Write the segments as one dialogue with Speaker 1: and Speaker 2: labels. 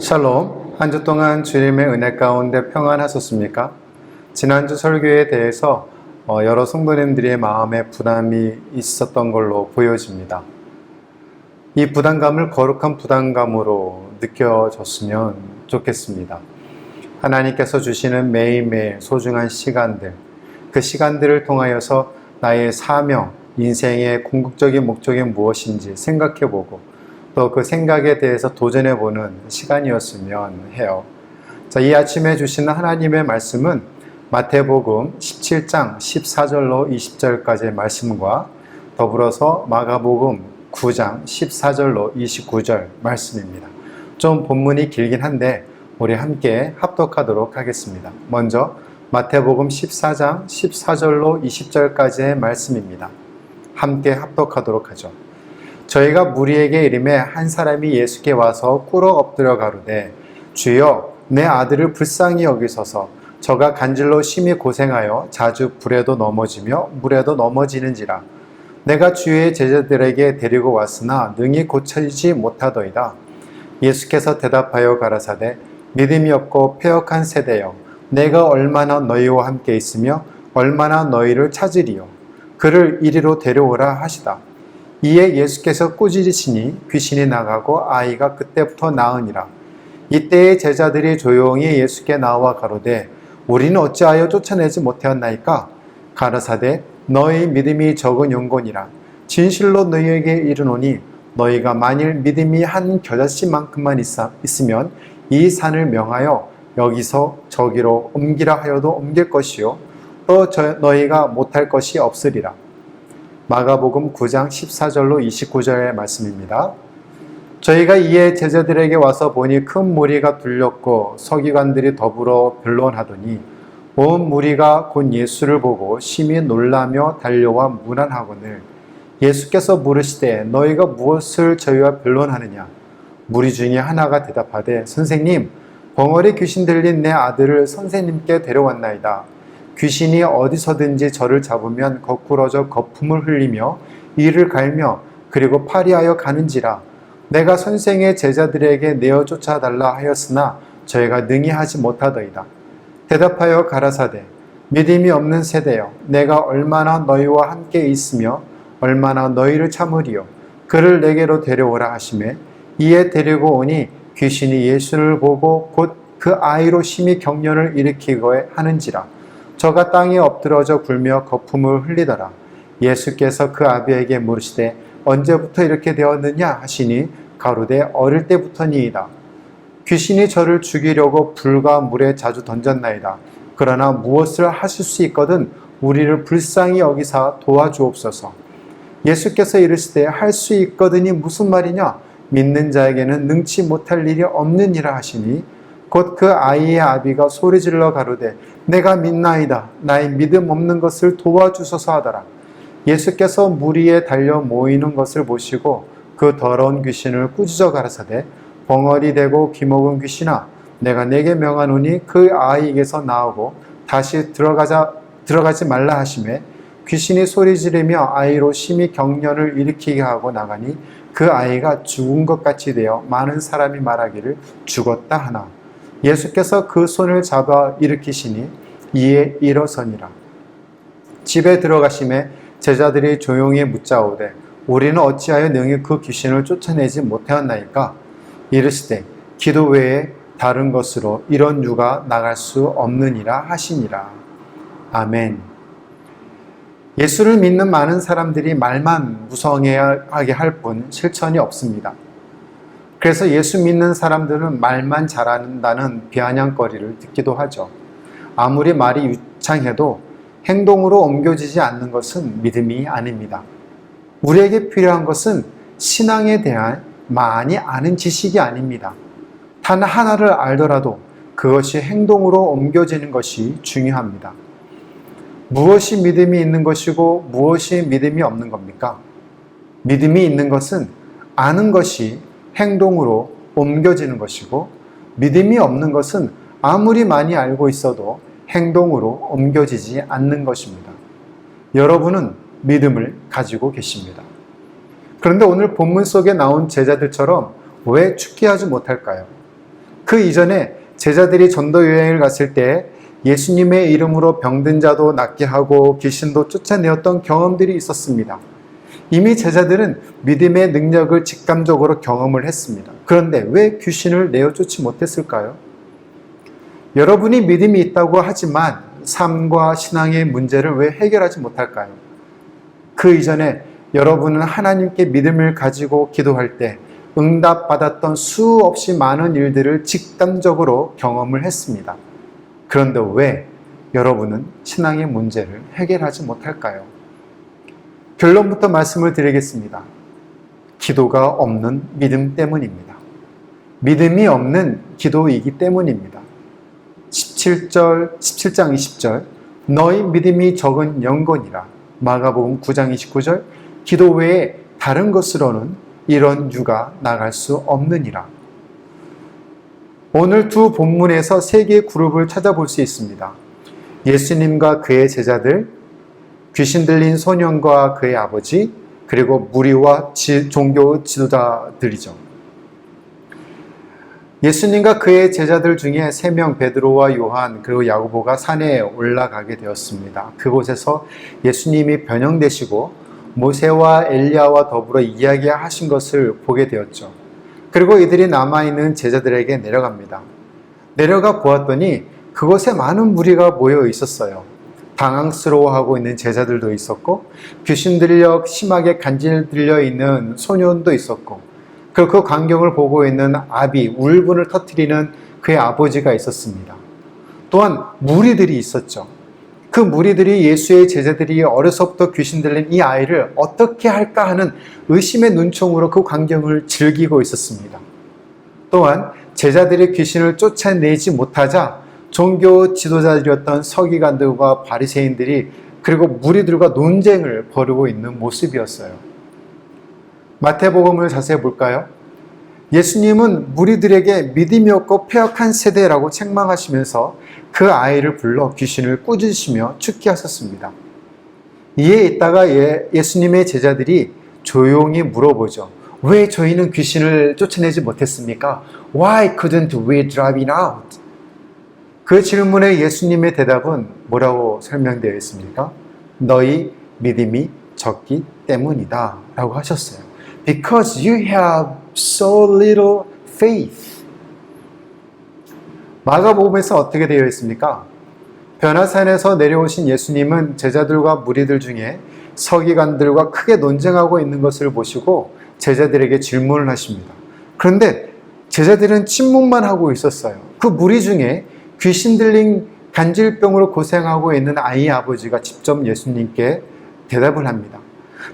Speaker 1: 샬롬, 한 주 동안 주님의 은혜 가운데 평안하셨습니까? 지난주 설교에 대해서 어, 여러 성도님들의 마음에 부담이 있었던 걸로 보여집니다. 이 부담감을 거룩한 부담감으로 느껴졌으면 좋겠습니다. 하나님께서 주시는 매일매일 소중한 시간들, 그 시간들을 통하여서 나의 사명, 인생의 궁극적인 목적이 무엇인지 생각해보고 또 그 생각에 대해서 도전해보는 시간이었으면 해요. 자, 이 아침에 주시는 하나님의 말씀은 마태복음 17장 14절로 20절까지의 말씀과 더불어서 마가복음 9장 14절로 29절 말씀입니다. 좀 본문이 길긴 한데 우리 함께 합독하도록 하겠습니다. 먼저 마태복음 14장 14절로 20절까지의 말씀입니다. 함께 합독하도록 하죠. 저희가 무리에게 이름에 한 사람이 예수께 와서 꿇어 엎드려 가로되 주여 내 아들을 불쌍히 여기소서. 저가 간질로 심히 고생하여 자주 불에도 넘어지며 물에도 넘어지는지라. 내가 주의 제자들에게 데리고 왔으나 능히 고쳐지지 못하더이다. 예수께서 대답하여 가라사대 믿음이 없고 폐역한 세대여 내가 얼마나 너희와 함께 있으며 얼마나 너희를 찾으리요? 그를 이리로 데려오라 하시다 이에 예수께서 꾸짖으시니 귀신이 나가고 아이가 그때부터 나으니라. 이때의 제자들이 조용히 예수께 나와 가로되 우리는 어찌하여 쫓아내지 못하였나이까? 가라사대 너희 믿음이 적은 용곤이라. 진실로 너희에게 이르노니 너희가 만일 믿음이 한 겨자씨만큼만 있으면 이 산을 명하여 여기서 저기로 옮기라 하여도 옮길 것이요 또 너희가 못할 것이 없으리라. 마가복음 9장 14절로 29절의 말씀입니다. 저희가 이에 제자들에게 와서 보니 큰 무리가 둘렸고 서기관들이 더불어 변론하더니 온 무리가 곧 예수를 보고 심히 놀라며 달려와 문안하거늘 예수께서 물으시되 너희가 무엇을 저희와 변론하느냐 무리 중에 하나가 대답하되 선생님 벙어리 귀신 들린 내 아들을 선생님께 데려왔나이다 귀신이 어디서든지 저를 잡으면 거꾸러져 거품을 흘리며 이를 갈며 그리고 파리하여 가는지라. 내가 선생의 제자들에게 내어 쫓아달라 하였으나 저희가 능히 하지 못하더이다. 대답하여 가라사대 믿음이 없는 세대여 내가 얼마나 너희와 함께 있으며 얼마나 너희를 참으리요. 그를 내게로 데려오라 하심에 이에 데리고 오니 귀신이 예수를 보고 곧 그 아이로 심히 경련을 일으키고 하는지라 저가 땅에 엎드러져 굴며 거품을 흘리더라. 예수께서 그 아비에게 물으시되 언제부터 이렇게 되었느냐 하시니 가로되 어릴 때부터니이다. 귀신이 저를 죽이려고 불과 물에 자주 던졌나이다. 그러나 무엇을 하실 수 있거든 우리를 불쌍히 여기사 도와주옵소서. 예수께서 이르시되 할 수 있거든이 무슨 말이냐? 믿는 자에게는 능치 못할 일이 없느니라 하시니 곧 그 아이의 아비가 소리질러 가로되 내가 믿나이다. 나의 믿음 없는 것을 도와주소서 하더라. 예수께서 무리에 달려 모이는 것을 보시고 그 더러운 귀신을 꾸짖어 가라사대 벙어리 되고 귀먹은 귀신아 내가 내게 명하노니 그 아이에게서 나오고 다시 들어가자 들어가지 말라 하심에 귀신이 소리 지르며 아이로 심히 경련을 일으키게 하고 나가니 그 아이가 죽은 것 같이 되어 많은 사람이 말하기를 죽었다 하나 예수께서 그 손을 잡아 일으키시니 이에 일어서니라. 집에 들어가심에 제자들이 조용히 묻자오되 우리는 어찌하여 능히 그 귀신을 쫓아내지 못하였나이까? 이르시되 기도 외에 다른 것으로 이런 유가 나갈 수 없느니라 하시니라. 아멘. 예수를 믿는 많은 사람들이 말만 무성하게 할 뿐 실천이 없습니다. 그래서 예수 믿는 사람들은 말만 잘한다는 비아냥거리를 듣기도 하죠. 아무리 말이 유창해도 행동으로 옮겨지지 않는 것은 믿음이 아닙니다. 우리에게 필요한 것은 신앙에 대한 많이 아는 지식이 아닙니다. 단 하나를 알더라도 그것이 행동으로 옮겨지는 것이 중요합니다. 무엇이 믿음이 있는 것이고 무엇이 믿음이 없는 겁니까? 믿음이 있는 것은 아는 것이 행동으로 옮겨지는 것이고 믿음이 없는 것은 아무리 많이 알고 있어도 행동으로 옮겨지지 않는 것입니다. 여러분은 믿음을 가지고 계십니다. 그런데 오늘 본문 속에 나온 제자들처럼 왜 축기하지 못할까요? 그 이전에 제자들이 전도 여행을 갔을 때 예수님의 이름으로 병든 자도 낫게 하고 귀신도 쫓아내었던 경험들이 있었습니다. 이미 제자들은 믿음의 능력을 직감적으로 경험을 했습니다. 그런데 왜 귀신을 내어 쫓지 못했을까요? 여러분이 믿음이 있다고 하지만 삶과 신앙의 문제를 왜 해결하지 못할까요? 그 이전에 여러분은 하나님께 믿음을 가지고 기도할 때 응답받았던 수없이 많은 일들을 직감적으로 경험을 했습니다. 그런데 왜 여러분은 신앙의 문제를 해결하지 못할까요? 결론부터 말씀을 드리겠습니다. 기도가 없는 믿음 때문입니다. 믿음이 없는 기도이기 때문입니다. 17절, 17장 20절, 너희 믿음이 적은 영건이라. 마가복음 9장 29절, 기도 외에 다른 것으로는 이런 유가 나갈 수 없느니라. 오늘 두 본문에서 세 개의 그룹을 찾아볼 수 있습니다. 예수님과 그의 제자들, 귀신 들린 소년과 그의 아버지, 그리고 무리와 지, 종교 지도자들이죠. 예수님과 그의 제자들 중에 세 명 베드로와 요한 그리고 야고보가 산에 올라가게 되었습니다. 그곳에서 예수님이 변형되시고 모세와 엘리야와 더불어 이야기하신 것을 보게 되었죠. 그리고 이들이 남아있는 제자들에게 내려갑니다. 내려가 보았더니 그곳에 많은 무리가 모여 있었어요. 당황스러워하고 있는 제자들도 있었고 귀신 들려 심하게 간질 들려 있는 소년도 있었고 그리고 그 광경을 보고 있는 아비 울분을 터뜨리는 그의 아버지가 있었습니다. 또한 무리들이 있었죠. 그 무리들이 예수의 제자들이 어려서부터 귀신 들린 이 아이를 어떻게 할까 하는 의심의 눈총으로 그 광경을 즐기고 있었습니다. 또한 제자들이 귀신을 쫓아내지 못하자 종교 지도자들이었던 서기관들과 바리새인들이 그리고 무리들과 논쟁을 벌이고 있는 모습이었어요. 마태복음을 자세히 볼까요? 예수님은 무리들에게 믿음이 없고 폐역한 세대라고 책망하시면서 그 아이를 불러 귀신을 꾸짖으시며 축기하셨습니다. 이에 있다가 예, 예수님의 제자들이 조용히 물어보죠. 왜 저희는 귀신을 쫓아내지 못했습니까? Why couldn't we drive it out? 그 질문에 예수님의 대답은 뭐라고 설명되어 있습니까? 너희 믿음이 적기 때문이다. 라고 하셨어요. Because you have so little faith. 마가복음에서 어떻게 되어 있습니까? 변화산에서 내려오신 예수님은 제자들과 무리들 중에 서기관들과 크게 논쟁하고 있는 것을 보시고 제자들에게 질문을 하십니다. 그런데 제자들은 침묵만 하고 있었어요. 그 무리 중에 귀신 들린 간질병으로 고생하고 있는 아이 아버지가 직접 예수님께 대답을 합니다.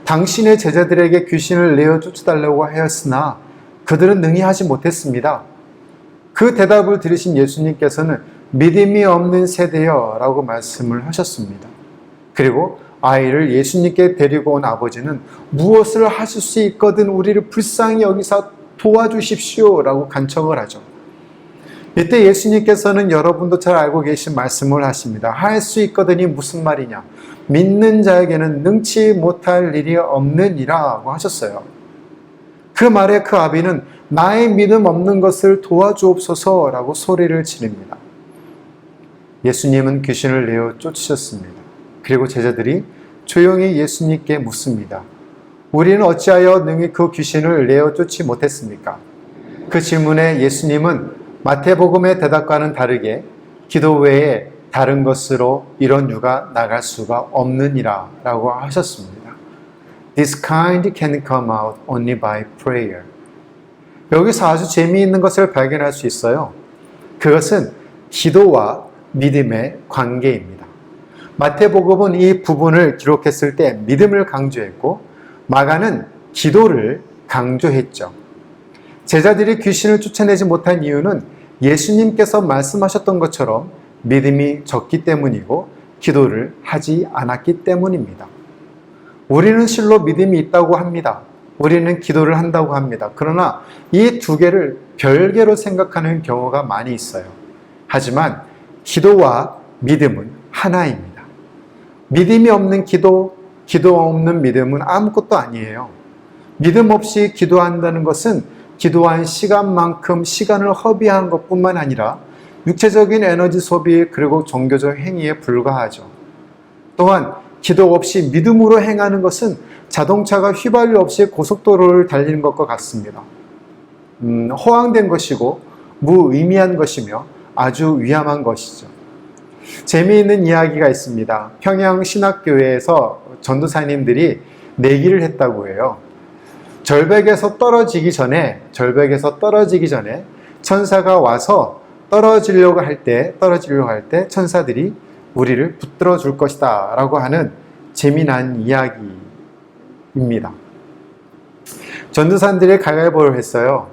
Speaker 1: 당신의 제자들에게 귀신을 내어 쫓아달라고 하였으나 그들은 능히 하지 못했습니다. 그 대답을 들으신 예수님께서는 믿음이 없는 세대여 라고 말씀을 하셨습니다. 그리고 아이를 예수님께 데리고 온 아버지는 무엇을 하실 수 있거든 우리를 불쌍히 여기서 도와주십시오 라고 간청을 하죠. 이때 예수님께서는 여러분도 잘 알고 계신 말씀을 하십니다. 할 수 있거든이 무슨 말이냐? 믿는 자에게는 능치 못할 일이 없느니라고 하셨어요. 그 말에 그 아비는 나의 믿음 없는 것을 도와주옵소서라고 소리를 지릅니다. 예수님은 귀신을 내어 쫓으셨습니다. 그리고 제자들이 조용히 예수님께 묻습니다. 우리는 어찌하여 능히 그 귀신을 내어 쫓지 못했습니까? 그 질문에 예수님은 마태복음의 대답과는 다르게 기도 외에 다른 것으로 이런 유가 나갈 수가 없느니라 라고 하셨습니다. This kind can come out only by prayer. 여기서 아주 재미있는 것을 발견할 수 있어요. 그것은 기도와 믿음의 관계입니다. 마태복음은 이 부분을 기록했을 때 믿음을 강조했고 마가는 기도를 강조했죠. 제자들이 귀신을 쫓아내지 못한 이유는 예수님께서 말씀하셨던 것처럼 믿음이 적기 때문이고 기도를 하지 않았기 때문입니다. 우리는 실로 믿음이 있다고 합니다. 우리는 기도를 한다고 합니다. 그러나 이 두 개를 별개로 생각하는 경우가 많이 있어요. 하지만 기도와 믿음은 하나입니다. 믿음이 없는 기도, 기도 없는 믿음은 아무것도 아니에요. 믿음 없이 기도한다는 것은 기도한 시간만큼 시간을 허비한 것뿐만 아니라 육체적인 에너지 소비 그리고 종교적 행위에 불과하죠. 또한 기도 없이 믿음으로 행하는 것은 자동차가 휘발유 없이 고속도로를 달리는 것과 같습니다. 음, 허황된 것이고 무의미한 것이며 아주 위험한 것이죠. 재미있는 이야기가 있습니다. 평양 신학교회에서 전도사님들이 내기를 했다고 해요. 절벽에서 떨어지기 전에 절벽에서 떨어지기 전에 천사가 와서 떨어지려고 할 때 떨어지려고 할 때 천사들이 우리를 붙들어 줄 것이다 라고 하는 재미난 이야기입니다. 전도사들이 가위바위보를 했어요.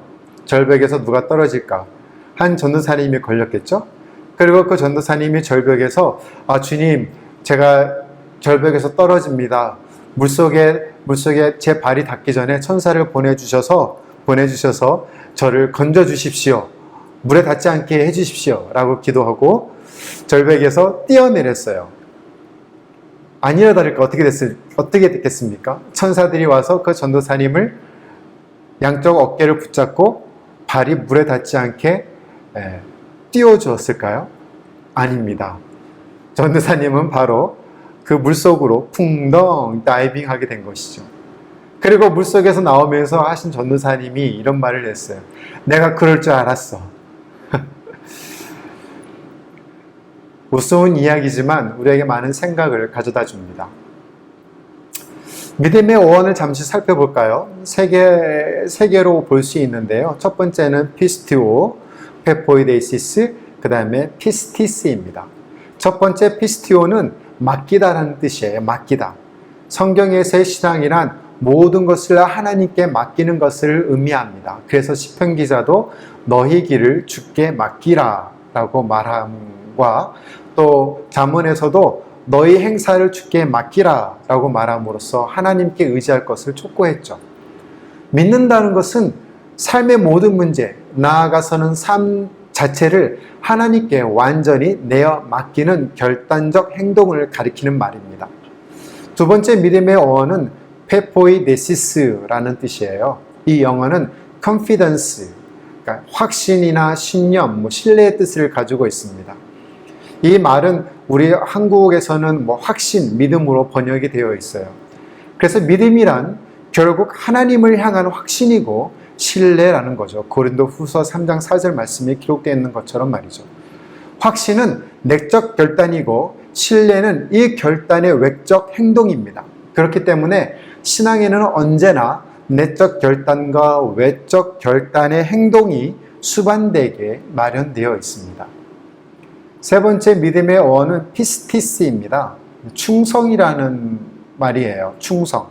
Speaker 1: 절벽에서 누가 떨어질까? 한 전도사님이 걸렸겠죠? 그리고 그 전도사님이 절벽에서 아 주님 제가 절벽에서 떨어집니다. 물속에 물속에 제 발이 닿기 전에 천사를 보내 주셔서 보내 주셔서 저를 건져 주십시오. 물에 닿지 않게 해 주십시오라고 기도하고 절벽에서 뛰어내렸어요. 아니라 다를까 어떻게 됐을 어떻게 됐겠습니까? 천사들이 와서 그 전도사님을 양쪽 어깨를 붙잡고 발이 물에 닿지 않게 에, 띄워 주었을까요? 아닙니다. 전도사님은 바로 그 물속으로 풍덩 다이빙하게 된 것이죠. 그리고 물속에서 나오면서 하신 전도사님이 이런 말을 했어요. 내가 그럴 줄 알았어. 우스운 이야기지만 우리에게 많은 생각을 가져다 줍니다. 믿음의 오원을 잠시 살펴볼까요? 세 개, 세 개로 볼 수 있는데요. 첫 번째는 피스티오, 페포이데이시스, 그 다음에 피스티스입니다. 첫 번째 피스티오는 맡기다라는 뜻이에요. 맡기다. 성경에서의 신앙이란 모든 것을 하나님께 맡기는 것을 의미합니다. 그래서 시편 기자도 너희 길을 주께 맡기라라고 말함과 또 잠언에서도 너희 행사를 주께 맡기라라고 말함으로써 하나님께 의지할 것을 촉구했죠. 믿는다는 것은 삶의 모든 문제, 나아가서는 삶 자체를 하나님께 완전히 내어 맡기는 결단적 행동을 가리키는 말입니다. 두 번째 믿음의 어원은 페포이데시스라는 뜻이에요. 이 영어는 confidence, 그러니까 확신이나 신념, 뭐 신뢰의 뜻을 가지고 있습니다. 이 말은 우리 한국에서는 뭐 확신, 믿음으로 번역이 되어 있어요. 그래서 믿음이란 결국 하나님을 향한 확신이고 신뢰라는 거죠. 고린도 후서 3장 4절 말씀에 기록되어 있는 것처럼 말이죠. 확신은 내적 결단이고 신뢰는 이 결단의 외적 행동입니다. 그렇기 때문에 신앙에는 언제나 내적 결단과 외적 결단의 행동이 수반되게 마련되어 있습니다. 세 번째 믿음의 어원은 피스티스입니다. 충성이라는 말이에요. 충성.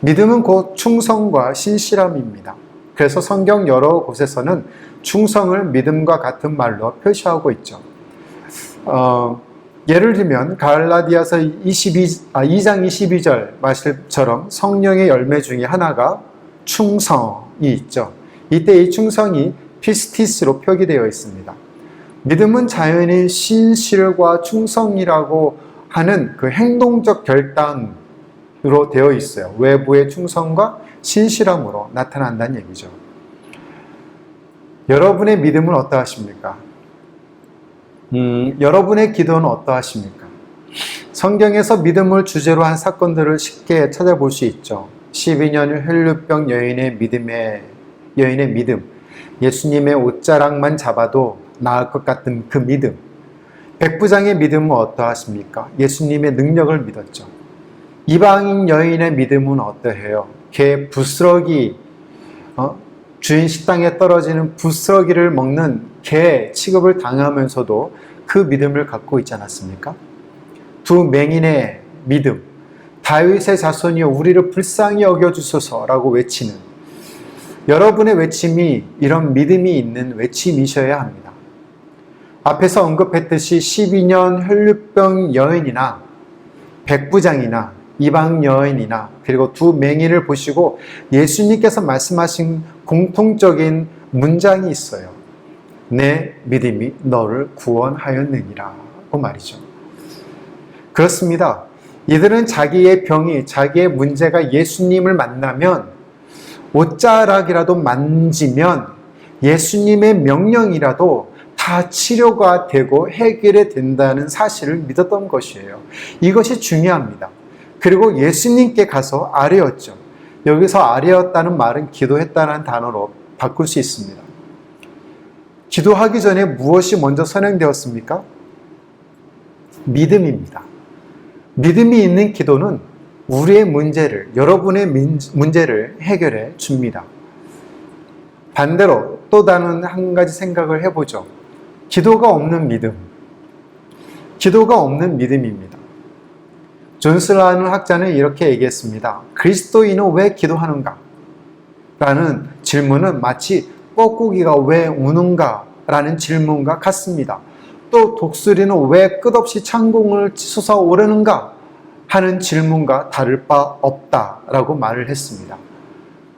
Speaker 1: 믿음은 곧 충성과 신실함입니다. 그래서 성경 여러 곳에서는 충성을 믿음과 같은 말로 표시하고 있죠. 어, 예를 들면 갈라디아서 22, 아, 2장 22절 말씀처럼 성령의 열매 중에 하나가 충성이 있죠. 이때 이 충성이 피스티스로 표기되어 있습니다. 믿음은 자연히 신실과 충성이라고 하는 그 행동적 결단으로 되어 있어요. 외부의 충성과 신실함으로 나타난다는 얘기죠. 여러분의 믿음은 어떠하십니까? 음, 여러분의 기도는 어떠하십니까? 성경에서 믿음을 주제로 한 사건들을 쉽게 찾아볼 수 있죠. 12년 혈류병 여인의 믿음의 여인의 믿음, 예수님의 옷자락만 잡아도 나을 것 같은 그 믿음. 백부장의 믿음은 어떠하십니까? 예수님의 능력을 믿었죠. 이방인 여인의 믿음은 어떠해요? 개 부스러기, 어? 주인 식당에 떨어지는 부스러기를 먹는 개 취급을 당하면서도 그 믿음을 갖고 있지 않았습니까? 두 맹인의 믿음, 다윗의 자손이여 우리를 불쌍히 여겨주소서라고 외치는 여러분의 외침이 이런 믿음이 있는 외침이셔야 합니다. 앞에서 언급했듯이 12년 혈류병 여인이나 백부장이나 이방 여인이나 그리고 두 맹인을 보시고 예수님께서 말씀하신 공통적인 문장이 있어요. 내 믿음이 너를 구원하였느니라고 말이죠. 그렇습니다. 이들은 자기의 병이, 자기의 문제가 예수님을 만나면 옷자락이라도 만지면 예수님의 명령이라도 다 치료가 되고 해결이 된다는 사실을 믿었던 것이에요. 이것이 중요합니다. 그리고 예수님께 가서 아뢰었죠. 여기서 아뢰었다는 말은 기도했다는 단어로 바꿀 수 있습니다. 기도하기 전에 무엇이 먼저 선행되었습니까? 믿음입니다. 믿음이 있는 기도는 우리의 문제를, 여러분의 문제를 해결해 줍니다. 반대로 또 다른 한 가지 생각을 해보죠. 기도가 없는 믿음. 기도가 없는 믿음입니다. 존슬라는 학자는 이렇게 얘기했습니다. 그리스도인은 왜 기도하는가? 라는 질문은 마치 뻐꾸기가 왜 우는가? 라는 질문과 같습니다. 또 독수리는 왜 끝없이 창공을 솟아 오르는가? 하는 질문과 다를 바 없다라고 말을 했습니다.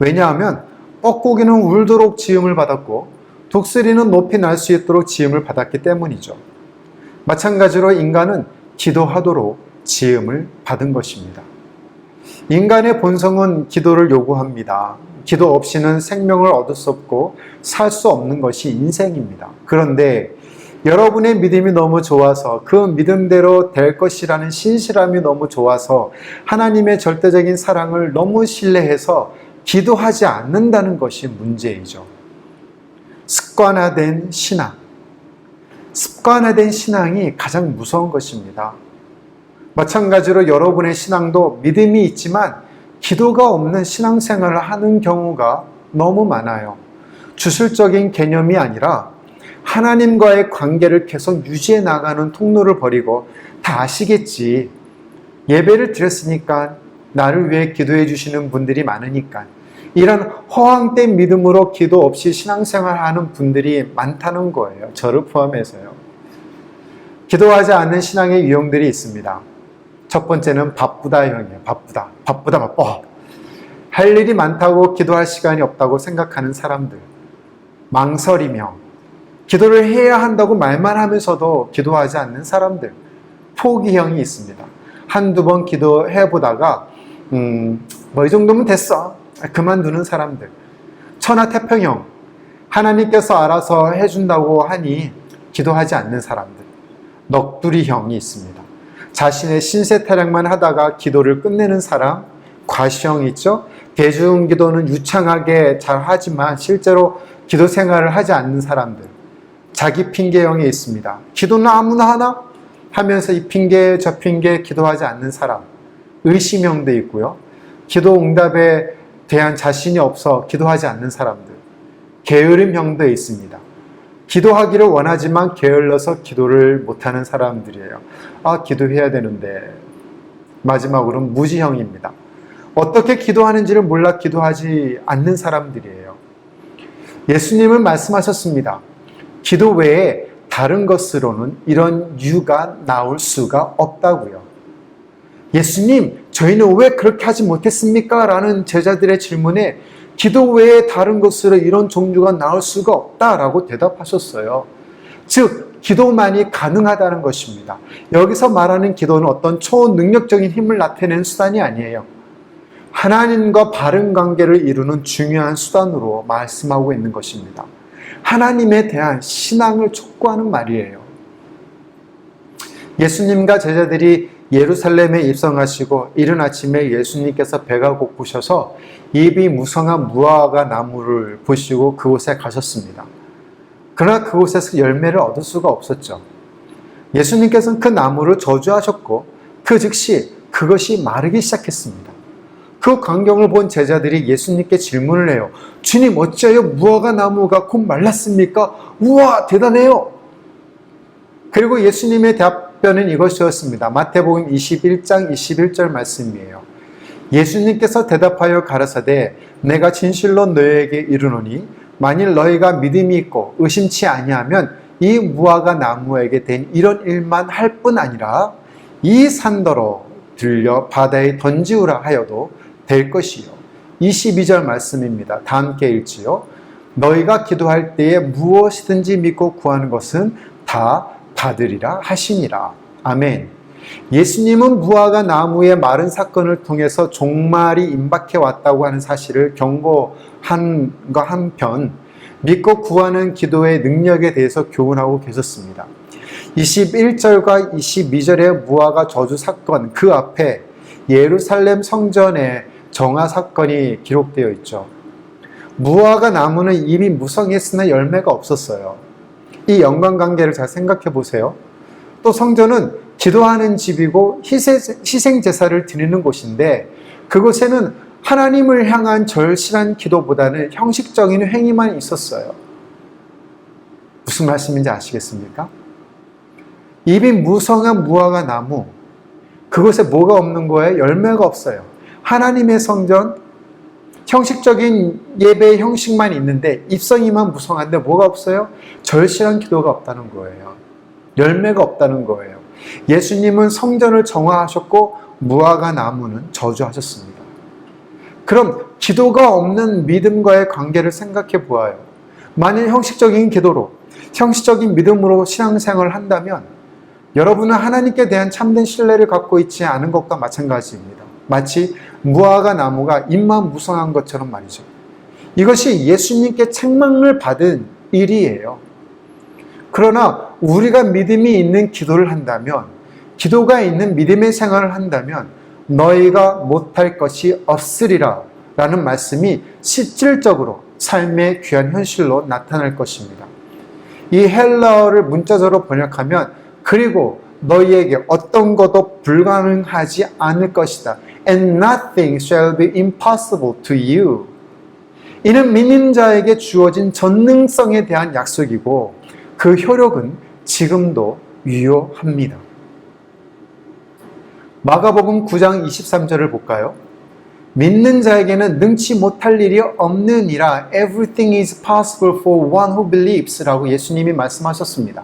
Speaker 1: 왜냐하면 뻐꾸기는 울도록 지음을 받았고 독수리는 높이 날 수 있도록 지음을 받았기 때문이죠. 마찬가지로 인간은 기도하도록 지음을 받은 것입니다. 인간의 본성은 기도를 요구합니다. 기도 없이는 생명을 얻을 수 없고 살 수 없는 것이 인생입니다. 그런데 여러분의 믿음이 너무 좋아서 그 믿음대로 될 것이라는 신실함이 너무 좋아서 하나님의 절대적인 사랑을 너무 신뢰해서 기도하지 않는다는 것이 문제이죠. 습관화된 신앙. 습관화된 신앙이 가장 무서운 것입니다. 마찬가지로 여러분의 신앙도 믿음이 있지만 기도가 없는 신앙생활을 하는 경우가 너무 많아요. 주술적인 개념이 아니라 하나님과의 관계를 계속 유지해 나가는 통로를 버리고 다 아시겠지. 예배를 드렸으니까 나를 위해 기도해 주시는 분들이 많으니까 이런 허황된 믿음으로 기도 없이 신앙생활 하는 분들이 많다는 거예요. 저를 포함해서요. 기도하지 않는 신앙의 유형들이 있습니다. 첫 번째는 바쁘다 형이에요. 바쁘다. 바쁘다 바빠. 할 일이 많다고 기도할 시간이 없다고 생각하는 사람들. 망설이며 기도를 해야 한다고 말만 하면서도 기도하지 않는 사람들. 포기형이 있습니다. 한두 번 기도해 보다가 음, 뭐 이 정도면 됐어. 그만두는 사람들. 천하태평형. 하나님께서 알아서 해준다고 하니 기도하지 않는 사람들. 넋두리형이 있습니다. 자신의 신세 타령만 하다가 기도를 끝내는 사람, 과시형이 있죠. 대중 기도는 유창하게 잘 하지만 실제로 기도 생활을 하지 않는 사람들. 자기 핑계형이 있습니다. 기도는 아무나 하나? 하면서 이 핑계 저 핑계 기도하지 않는 사람. 의심형도 있고요. 기도 응답에 대한 자신이 없어 기도하지 않는 사람들. 게으름형도 있습니다. 기도하기를 원하지만 게을러서 기도를 못하는 사람들이에요. 아, 기도해야 되는데. 마지막으로는 무지형입니다. 어떻게 기도하는지를 몰라 기도하지 않는 사람들이에요. 예수님은 말씀하셨습니다. 기도 외에 다른 것으로는 이런 유가 나올 수가 없다고요. 예수님, 저희는 왜 그렇게 하지 못했습니까? 라는 제자들의 질문에 기도 외에 다른 것으로 이런 종류가 나올 수가 없다라고 대답하셨어요. 즉, 기도만이 가능하다는 것입니다. 여기서 말하는 기도는 어떤 초능력적인 힘을 나타내는 수단이 아니에요. 하나님과 바른 관계를 이루는 중요한 수단으로 말씀하고 있는 것입니다. 하나님에 대한 신앙을 촉구하는 말이에요. 예수님과 제자들이 예루살렘에 입성하시고 이른 아침에 예수님께서 배가 고프셔서 입이 무성한 무화과 나무를 보시고 그곳에 가셨습니다. 그러나 그곳에서 열매를 얻을 수가 없었죠. 예수님께서는 그 나무를 저주하셨고 그 즉시 그것이 마르기 시작했습니다. 그 광경을 본 제자들이 예수님께 질문을 해요. 주님 어찌하여 무화과 나무가 곧 말랐습니까? 우와 대단해요. 그리고 예수님의 답 변은 이것이었습니다. 마태복음 21장 21절 말씀이에요. 예수님께서 대답하여 가라사대 내가 진실로 너희에게 이르노니 만일 너희가 믿음이 있고 의심치 아니하면 이 무화과 나무에게 된 이런 일만 할 뿐 아니라 이 산더러 들려 바다에 던지우라 하여도 될 것이요. 22절 말씀입니다. 다 함께 읽지요. 너희가 기도할 때에 무엇이든지 믿고 구하는 것은 다 받으리라 하시니라. 아멘. 예수님은 무화과 나무의 마른 사건을 통해서 종말이 임박해 왔다고 하는 사실을 경고한 거 한편 믿고 구하는 기도의 능력에 대해서 교훈하고 계셨습니다. 21절과 22절의 무화과 저주 사건 그 앞에 예루살렘 성전의 정화 사건이 기록되어 있죠. 무화과 나무는 이미 무성했으나 열매가 없었어요. 이 연관관계를 잘 생각해 보세요. 또 성전은 기도하는 집이고 희생 제사를 드리는 곳인데 그곳에는 하나님을 향한 절실한 기도보다는 형식적인 행위만 있었어요. 무슨 말씀인지 아시겠습니까? 입이 무성한 무화과 나무 그곳에 뭐가 없는 거예요? 열매가 없어요. 하나님의 성전 형식적인 예배의 형식만 있는데 입성이만 무성한데 뭐가 없어요? 절실한 기도가 없다는 거예요. 열매가 없다는 거예요. 예수님은 성전을 정화하셨고 무화과 나무는 저주하셨습니다. 그럼 기도가 없는 믿음과의 관계를 생각해 보아요. 만일 형식적인 기도로, 형식적인 믿음으로 신앙생활을 한다면 여러분은 하나님께 대한 참된 신뢰를 갖고 있지 않은 것과 마찬가지입니다. 마치 무화과 나무가 잎만 무성한 것처럼 말이죠. 이것이 예수님께 책망을 받은 일이에요. 그러나 우리가 믿음이 있는 기도를 한다면, 기도가 있는 믿음의 생활을 한다면, 너희가 못할 것이 없으리라 라는 말씀이 실질적으로 삶의 귀한 현실로 나타날 것입니다. 이 헬라어를 문자적으로 번역하면 그리고 너희에게 어떤 것도 불가능하지 않을 것이다. And nothing shall be impossible to you. 이는 믿는 자에게 주어진 전능성에 대한 약속이고 그 효력은 지금도 유효합니다. 마가복음 9장 23절을 볼까요? 믿는 자에게는 능치 못할 일이 없느니라 everything is possible for one who believes 라고 예수님이 말씀하셨습니다.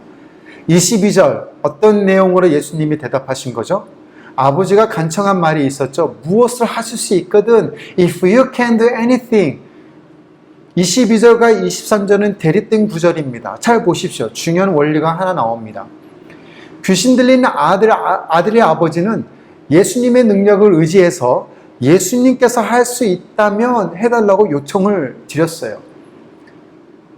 Speaker 1: 22절 어떤 내용으로 예수님이 대답하신 거죠? 아버지가 간청한 말이 있었죠. 무엇을 하실 수 있거든. If you can do anything. 22절과 23절은 대립된 구절입니다. 잘 보십시오. 중요한 원리가 하나 나옵니다. 귀신 들린 아들, 아들의 아버지는 예수님의 능력을 의지해서 예수님께서 할 수 있다면 해달라고 요청을 드렸어요.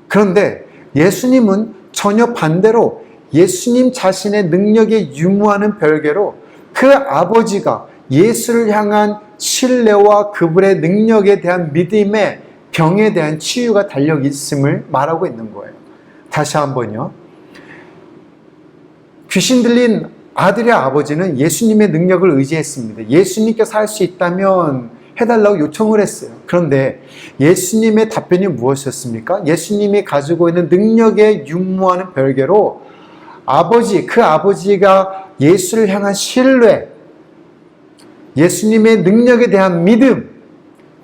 Speaker 1: 그런데 예수님은 전혀 반대로 예수님 자신의 능력에 유무하는 별개로 그 아버지가 예수를 향한 신뢰와 그분의 능력에 대한 믿음의 병에 대한 치유가 달려 있음을 말하고 있는 거예요. 다시 한번요. 귀신 들린 아들의 아버지는 예수님의 능력을 의지했습니다. 예수님께서 할 수 있다면 해달라고 요청을 했어요. 그런데 예수님의 답변이 무엇이었습니까? 예수님이 가지고 있는 능력에 윤무하는 별개로 아버지, 그 아버지가 예수를 향한 신뢰, 예수님의 능력에 대한 믿음,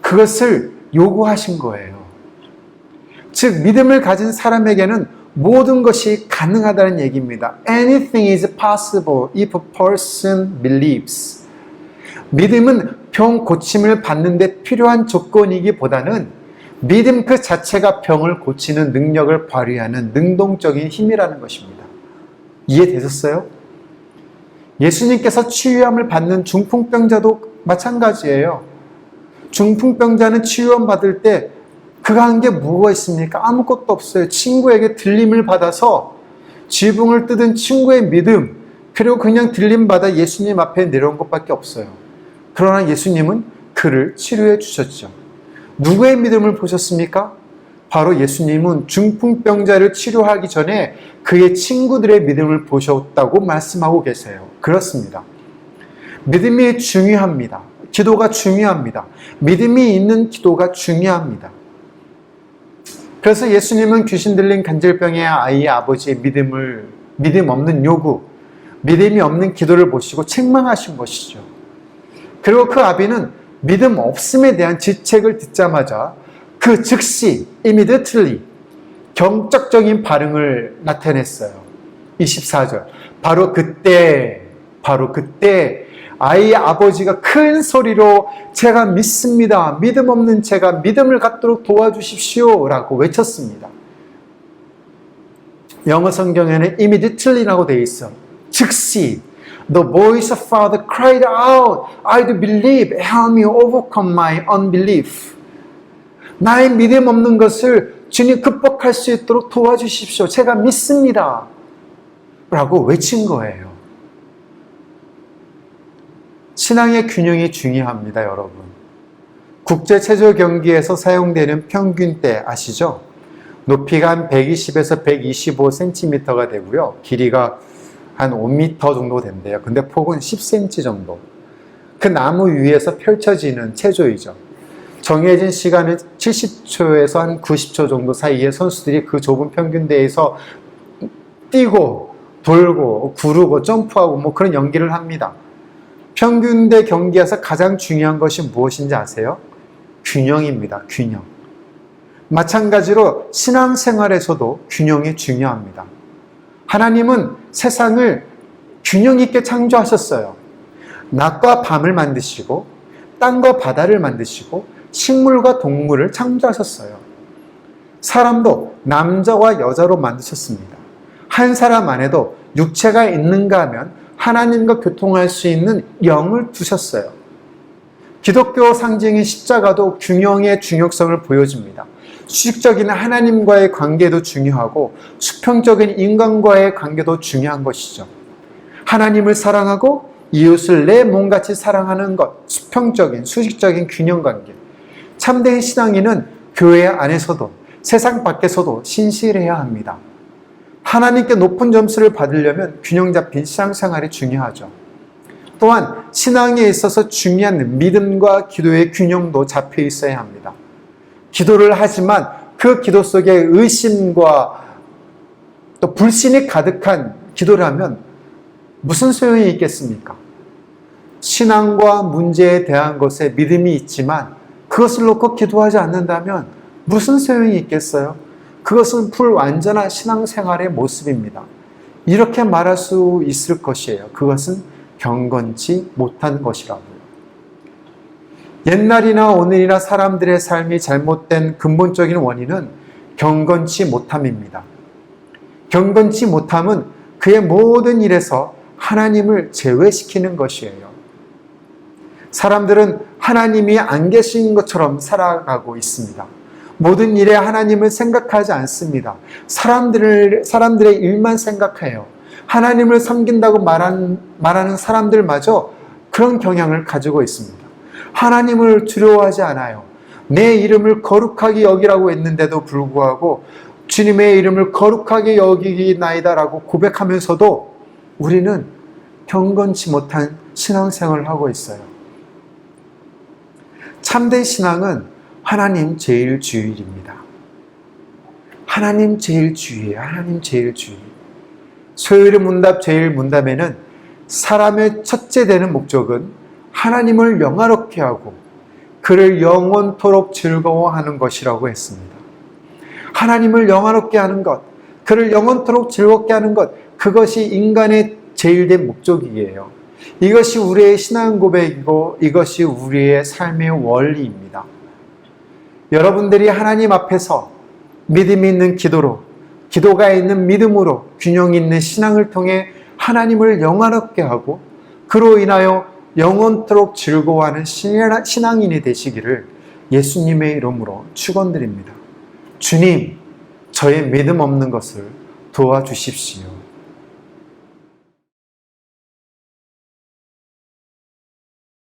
Speaker 1: 그것을 요구하신 거예요. 즉, 믿음을 가진 사람에게는 모든 것이 가능하다는 얘기입니다. Anything is possible if a person believes. 믿음은 병 고침을 받는데 필요한 조건이기보다는 믿음 그 자체가 병을 고치는 능력을 발휘하는 능동적인 힘이라는 것입니다. 이해되셨어요? 예수님께서 치유함을 받는 중풍병자도 마찬가지예요. 중풍병자는 치유함 받을 때 그가 한 게 뭐가 있습니까? 아무것도 없어요. 친구에게 들림을 받아서 지붕을 뜯은 친구의 믿음, 그리고 그냥 들림 받아 예수님 앞에 내려온 것밖에 없어요. 그러나 예수님은 그를 치료해 주셨죠. 누구의 믿음을 보셨습니까? 바로 예수님은 중풍병자를 치료하기 전에 그의 친구들의 믿음을 보셨다고 말씀하고 계세요. 그렇습니다. 믿음이 중요합니다. 기도가 중요합니다. 믿음이 있는 기도가 중요합니다. 그래서 예수님은 귀신 들린 간질병의 아이의 아버지의 믿음을, 믿음 없는 요구, 믿음이 없는 기도를 보시고 책망하신 것이죠. 그리고 그 아비는 믿음 없음에 대한 지책을 듣자마자 그 즉시 immediately 경적적인 반응을 나타냈어요. 24절. 바로 그때, 바로 그때 아이의 아버지가 큰 소리로 제가 믿습니다. 믿음 없는 제가 믿음을 갖도록 도와주십시오. 라고 외쳤습니다. 영어 성경에는 immediately라고 되어 있어. 즉시. The boy's father cried out, I do believe, help me overcome my unbelief. 나의 믿음 없는 것을 주님 극복할 수 있도록 도와주십시오. 제가 믿습니다. 라고 외친 거예요. 신앙의 균형이 중요합니다, 여러분. 국제 체조 경기에서 사용되는 평균대 아시죠? 높이가 한 120에서 125cm가 되고요. 길이가 한 5m 정도 된대요. 근데 폭은 10cm 정도. 그 나무 위에서 펼쳐지는 체조이죠. 정해진 시간은 70초에서 한 90초 정도 사이에 선수들이 그 좁은 평균대에서 뛰고 돌고 구르고 점프하고 뭐 그런 연기를 합니다. 평균대 경기에서 가장 중요한 것이 무엇인지 아세요? 균형입니다. 균형. 마찬가지로 신앙생활에서도 균형이 중요합니다. 하나님은 세상을 균형 있게 창조하셨어요. 낮과 밤을 만드시고 땅과 바다를 만드시고 식물과 동물을 창조하셨어요. 사람도 남자와 여자로 만드셨습니다. 한 사람 안에도 육체가 있는가 하면 하나님과 교통할 수 있는 영을 두셨어요. 기독교 상징인 십자가도 균형의 중요성을 보여줍니다. 수직적인 하나님과의 관계도 중요하고 수평적인 인간과의 관계도 중요한 것이죠. 하나님을 사랑하고 이웃을 내 몸같이 사랑하는 것, 수평적인, 수직적인 균형 관계. 참된 신앙인은 교회 안에서도 세상 밖에서도 신실해야 합니다. 하나님께 높은 점수를 받으려면 균형 잡힌 신앙생활이 중요하죠. 또한 신앙에 있어서 중요한 믿음과 기도의 균형도 잡혀 있어야 합니다. 기도를 하지만 그 기도 속에 의심과 또 불신이 가득한 기도를 하면 무슨 소용이 있겠습니까? 신앙과 문제에 대한 것에 믿음이 있지만 그것을 놓고 기도하지 않는다면 무슨 소용이 있겠어요? 그것은 불완전한 신앙생활의 모습입니다. 이렇게 말할 수 있을 것이에요. 그것은 경건치 못한 것이라고요. 옛날이나 오늘이나 사람들의 삶이 잘못된 근본적인 원인은 경건치 못함입니다. 경건치 못함은 그의 모든 일에서 하나님을 제외시키는 것이에요. 사람들은 하나님이 안 계신 것처럼 살아가고 있습니다. 모든 일에 하나님을 생각하지 않습니다. 사람들을, 사람들의 일만 생각해요. 하나님을 섬긴다고 말한, 말하는 사람들마저 그런 경향을 가지고 있습니다. 하나님을 두려워하지 않아요. 내 이름을 거룩하게 여기라고 했는데도 불구하고 주님의 이름을 거룩하게 여기나이다라고 고백하면서도 우리는 경건치 못한 신앙생활을 하고 있어요. 참된 신앙은 하나님 제일 주일입니다. 하나님 제일 주의예요. 하나님 제일 주의. 소요일의 문답 제일 문답에는 사람의 첫째 되는 목적은 하나님을 영화롭게 하고 그를 영원토록 즐거워하는 것이라고 했습니다. 하나님을 영화롭게 하는 것, 그를 영원토록 즐겁게 하는 것, 그것이 인간의 제일 된 목적이에요. 이것이 우리의 신앙 고백이고 이것이 우리의 삶의 원리입니다. 여러분들이 하나님 앞에서 믿음이 있는 기도로, 기도가 있는 믿음으로 균형 있는 신앙을 통해 하나님을 영화롭게 하고 그로 인하여 영원토록 즐거워하는 신앙인이 되시기를 예수님의 이름으로 축원드립니다. 주님, 저의 믿음 없는 것을 도와주십시오.